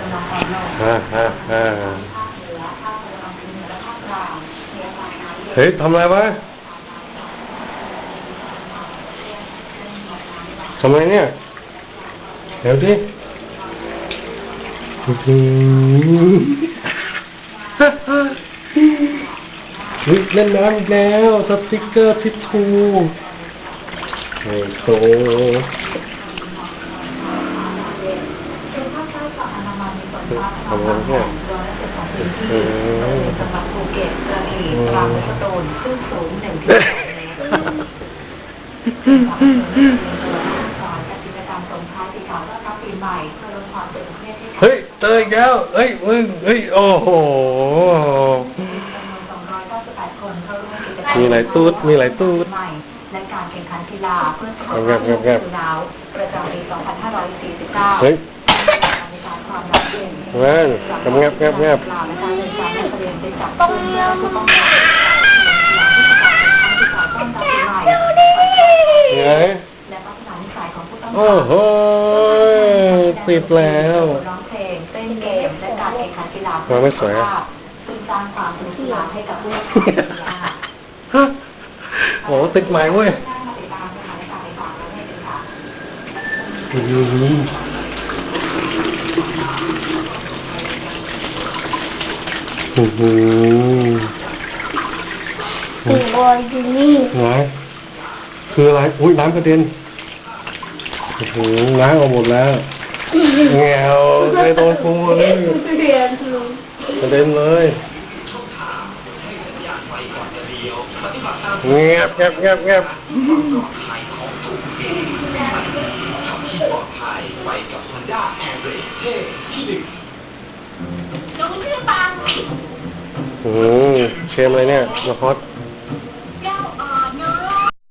กำลังอ่อนลงฮ่าฮ่าฮ่าภาคเหนือภาคตะวันออกเฉียงเหนือและภาคกลางมีอากาศหนาวเย็นเฮ้ยทำอะไรวะทำอะไรเนี่ย เดี๋ยวดิอื้อหือเฮ้ยเล่นน้ำอีกแล้วสติ๊กเกอร์ทิชชูโอ้โห ส่วนภาคใต้ฝั่งอันดามันมีฝนฟ้าขน ทำองอะไรเนี่ยร้อยละสิบของพื้นที่โดยในจังหวัดภูเก็ตกระบี่ตรังและสตูลคลื่นสูงหนึ่งถึงสองเมตรฝั่งอันดามันมีฝนฟ้าจัดกิจกรรมส่งท้ายปีเก่าต้อนรับปีใหม่เพื่อลดความตึงเครียดให้กับเฮ้ยเจออีกแล้วเฮ้ยมึงเฮ้ยโอ้โหมีหลายตูดมีหลายตูดและการแข่งขันกีฬาเพื่อสุขแงภาบพแงบแงบฤดูหนาวประจำปี 2549เฮ้ยมีการค วามหนาวเย็นแม่งแงบแงบแงบกีฬาและการเดินการนักเรียนไปจับกลุ่มเพื่อผู้ป้องกันที่การแข่งขันกีฬาต้อนรับปีใหม่ไงและพัฒนานิสัยของผู้ต้องโอ้โหติดแล้วร้องเพลงเต้นเกมและการแข่งขันกีฬามันไม่สวยอะซึ่งสร้างความสนุกสนานให้กับผู้เล่นกีฬาฮะโอ้ติดใหม่เว้ย อื้อหืออื้อหือสี่บอยอยู่นี่ ไหนคืออะไร อุ้ยน้ำกระเด็นโอ้โหล้างออกหมดแล้วแงวในโดนฟูเลยเรียนลุงกระเด็นเลยเงียบเงียบเงียบเงียบลุงชื่อปังโอ้โห เชมอะไรเนี่ยมาฮอต